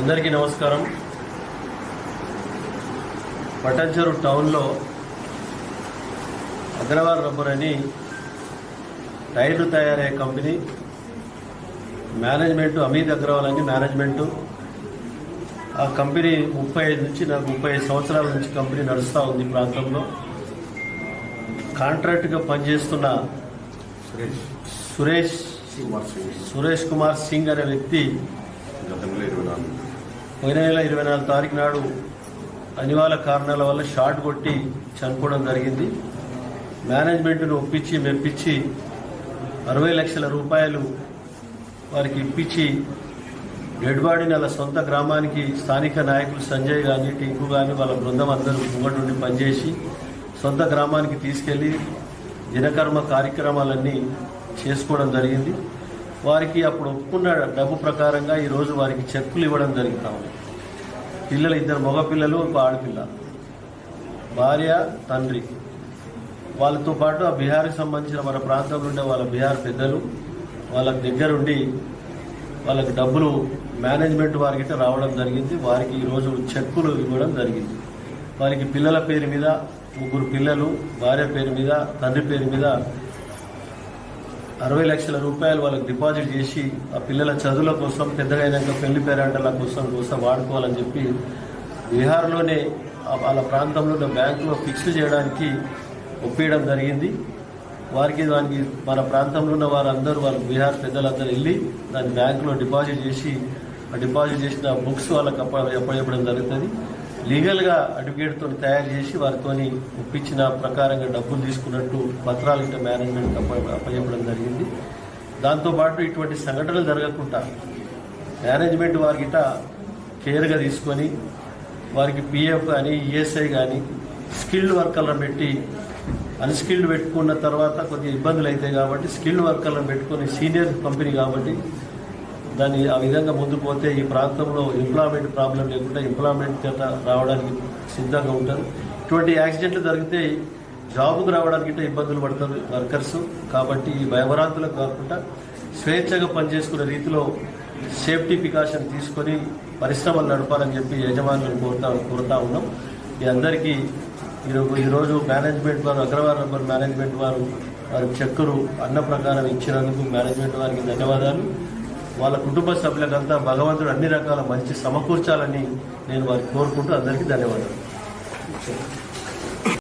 అందరికీ నమస్కారం. పటంచెరు టౌన్లో అగ్రవాల్ రబ్బర్ అని టైర్లు తయారయ్యే కంపెనీ మేనేజ్మెంట్ అమీద్ అగ్రవాల్ అని మేనేజ్మెంటు. ఆ కంపెనీ ముప్పై ఐదు నుంచి నాకు ముప్పై ఐదు సంవత్సరాల నుంచి కంపెనీ నడుస్తూ ఉంది ప్రాంతంలో. కాంట్రాక్ట్గా పనిచేస్తున్న సురేష్. సురేష్ కుమార్ సింగ్. సురేష్ కుమార్ సింగ్ అనే వ్యక్తి గతంలో ఇరవై నాలుగు. పోయిన నెల ఇరవై నాలుగు తారీఖు నాడు అనివార్య కారణాల వల్ల షార్ట్ కొట్టి చనిపోవడం జరిగింది. మేనేజ్మెంట్ను ఒప్పించి మెప్పించి అరవై లక్షల రూపాయలు వారికి ఇప్పించి డెడ్ బాడీని వాళ్ళ సొంత గ్రామానికి స్థానిక నాయకులు సంజయ్ కానీ టింకు కానీ వాళ్ళ బృందం అందరూ ముంగటుండి పనిచేసి సొంత గ్రామానికి తీసుకెళ్ళి దినకర్మ కార్యక్రమాలన్నీ చేసుకోవడం జరిగింది. వారికి అప్పుడు ఒప్పుకున్న డబ్బు ప్రకారంగా ఈరోజు వారికి చెక్కులు ఇవ్వడం జరుగుతా ఉంది పిల్లలు ఇద్దరు మగ పిల్లలు ఒక ఆడపిల్ల. భార్య తండ్రి. వాళ్ళతో పాటు ఆ బీహార్కి సంబంధించిన మన ప్రాంతంలో ఉండే వాళ్ళ బీహార్ పెద్దలు వాళ్ళకి దగ్గరుండి వాళ్ళకి డబ్బులు మేనేజ్మెంట్ వారికి రావడం జరిగింది. వారికి ఈరోజు చెక్కులు ఇవ్వడం జరిగింది. వారికి పిల్లల పేరు మీద ముగ్గురు పిల్లలు భార్య పేరు మీద తండ్రి పేరు మీద అరవై లక్షల రూపాయలు వాళ్ళకి డిపాజిట్ చేసి ఆ పిల్లల చదువుల కోసం పెద్దగా అయినాక పెళ్ళి పేరంటల కోసం కోసం వాడుకోవాలని చెప్పి బీహార్లోనే వాళ్ళ ప్రాంతంలో ఉన్న బ్యాంకులో ఫిక్స్ చేయడానికి ఒప్పించడం జరిగింది వారికి దానికి మన ప్రాంతంలో ఉన్న వారందరూ వాళ్ళ బీహార్ పెద్దలందరూ వెళ్ళి దాని బ్యాంకులో డిపాజిట్ చేసి ఆ డిపాజిట్ చేసిన బుక్స్ వాళ్ళకి అప్ప అప్పచెప్పడం జరుగుతుంది లీగల్గా అడ్వకేట్తో తయారు చేసి వారితోని ఒప్పించిన ప్రకారంగా డబ్బులు తీసుకున్నట్టు పత్రాలు ఇట్లా మేనేజ్మెంట్ అప్ప అప్పచెప్పడం జరిగింది. దాంతోపాటు ఇటువంటి సంఘటనలు జరగకుండా మేనేజ్మెంట్ వారికి కేర్గా తీసుకొని వారికి పిఎఫ్ కానీ ఈఎస్ఐ కానీ స్కిల్డ్ వర్కర్లను పెట్టి అన్స్కిల్డ్ పెట్టుకున్న తర్వాత కొద్దిగా ఇబ్బందులు అవుతాయి కాబట్టి స్కిల్డ్ వర్కర్లను పెట్టుకొని సీనియర్ కంపెనీ కాబట్టి దాన్ని ఆ విధంగా ముందు పోతే ఈ ప్రాంతంలో ఎంప్లాయ్మెంట్ ప్రాబ్లం లేకుండా ఎంప్లాయ్మెంట్ చేత రావడానికి సిద్ధంగా ఉంటారు. ఇటువంటి యాక్సిడెంట్లు జరిగితే జాబుకు రావడానికి ఇబ్బందులు పడతారు వర్కర్స్. కాబట్టి ఈ భయభరాంతులకు కాకుండా స్వేచ్ఛగా పనిచేసుకునే రీతిలో సేఫ్టీ ప్రికాషన్ తీసుకొని పరిశ్రమలు నడపాలని చెప్పి యజమానులను కోరుతా కోరుతా ఉన్నాం. మీ అందరికీ ఈరోజు ఈరోజు మేనేజ్మెంట్ వారు అగ్రవాల్ నంబర్ మేనేజ్మెంట్ వారు వారి చెక్కులు అన్న ప్రకారం ఇచ్చినందుకు మేనేజ్మెంట్ వారికి ధన్యవాదాలు. వాళ్ళ కుటుంబ సభ్యులకంతా భగవంతుడు అన్ని రకాల మంచి సమకూర్చాలని నేను వారికి కోరుకుంటూ అందరికీ ధన్యవాదాలు.